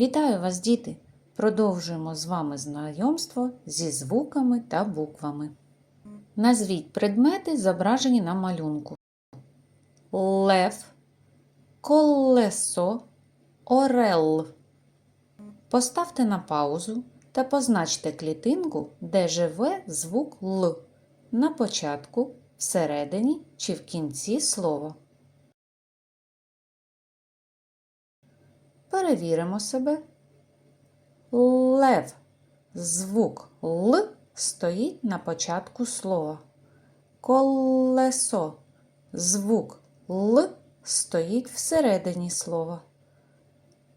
Вітаю вас, діти! Продовжуємо з вами знайомство зі звуками та буквами. Назвіть предмети, зображені на малюнку. Лев, колесо, орел. Поставте на паузу та позначте клітинку, де живе звук Л на початку, всередині чи в кінці слова. Перевіримо себе. Лев. Звук Л стоїть на початку слова. Колесо. Звук Л стоїть всередині слова.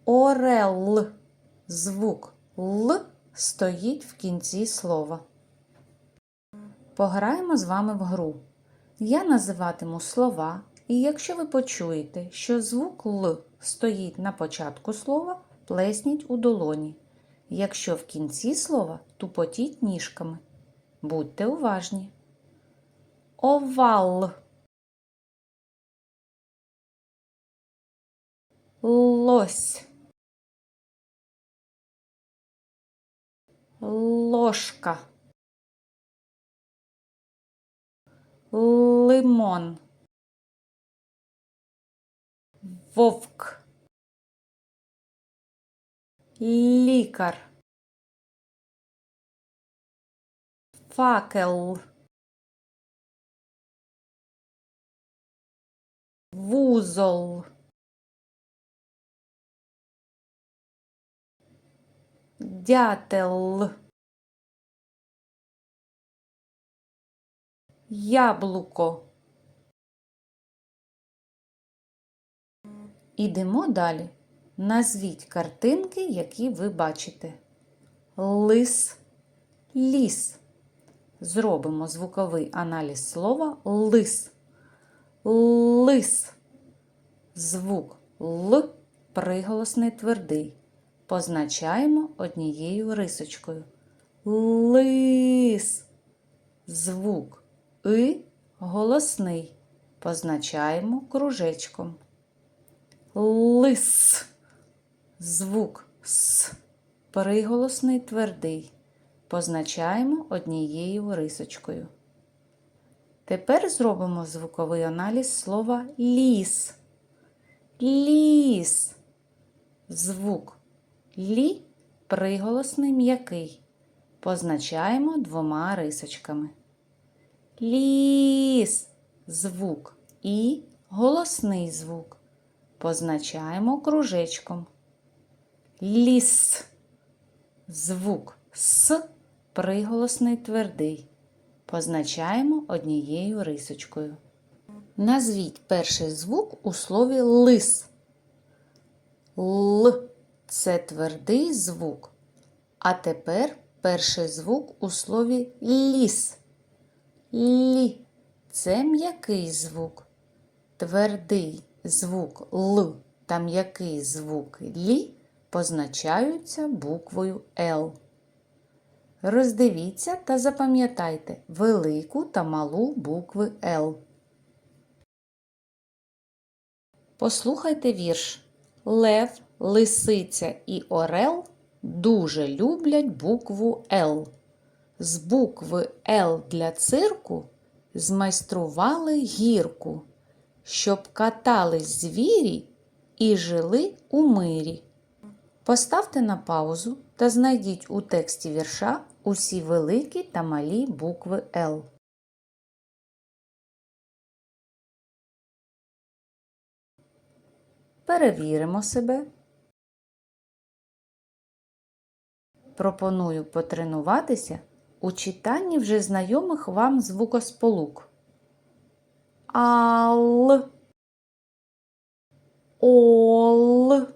Орел. Звук Л стоїть в кінці слова. Пограємо з вами в гру. Я називатиму слова, і якщо ви почуєте, що звук Л стоїть на початку слова, плесніть у долоні. Якщо в кінці слова, тупотіть ніжками. Будьте уважні. Овал. Лось. Ложка. Лимон. Вовк. Лікар. Факел. Вузол. Дятел. Яблуко. Ідемо далі. Назвіть картинки, які ви бачите. Лис, ліс. Зробимо звуковий аналіз слова лис. Лис. Звук Л приголосний твердий. Позначаємо однією рисочкою. Лис. Звук И голосний. Позначаємо кружечком. Лис. Звук С. Приголосний твердий. Позначаємо однією рисочкою. Тепер зробимо звуковий аналіз слова ліс. Ліс. Звук Лі приголосний м'який. Позначаємо двома рисочками. Ліс. Звук І голосний звук. Позначаємо кружечком. Ліс. Звук С приголосний твердий. Позначаємо однією рисочкою. Назвіть перший звук у слові лис. Л це твердий звук. А тепер перший звук у слові ліс. Лі це м'який звук. Твердий звук Л та м'який звук Лі позначаються буквою Л. Роздивіться та запам'ятайте велику та малу букви Л. Послухайте вірш. Лев, лисиця і орел дуже люблять букву Л. З букви Л для цирку змайстрували гірку, щоб катались звірі і жили у мирі. Поставте на паузу та знайдіть у тексті вірша усі великі та малі букви Л. Перевіримо себе. Пропоную потренуватися у читанні вже знайомих вам звукосполук. Ал, ол,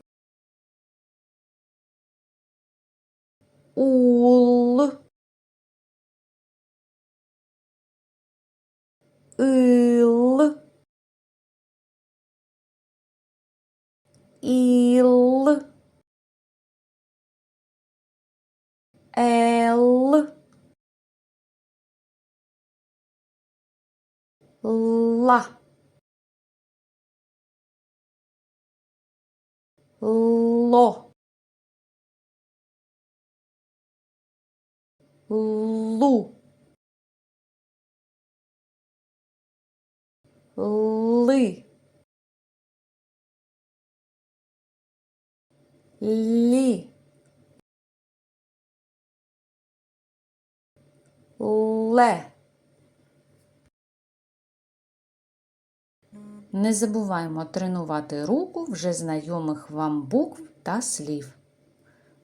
ул, ил, іл, ел, lá, lo, lu, li, li. le Не забуваємо тренувати руку вже знайомих вам букв та слів.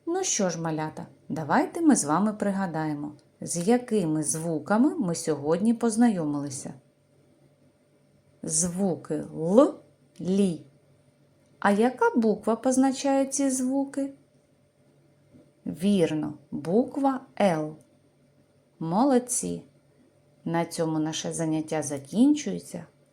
Ну що ж, малята, давайте ми з вами пригадаємо, з якими звуками ми сьогодні познайомилися. Звуки Л, Лі. А яка буква позначає ці звуки? Вірно, буква Л. Молодці! На цьому наше заняття закінчується.